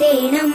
തേണം.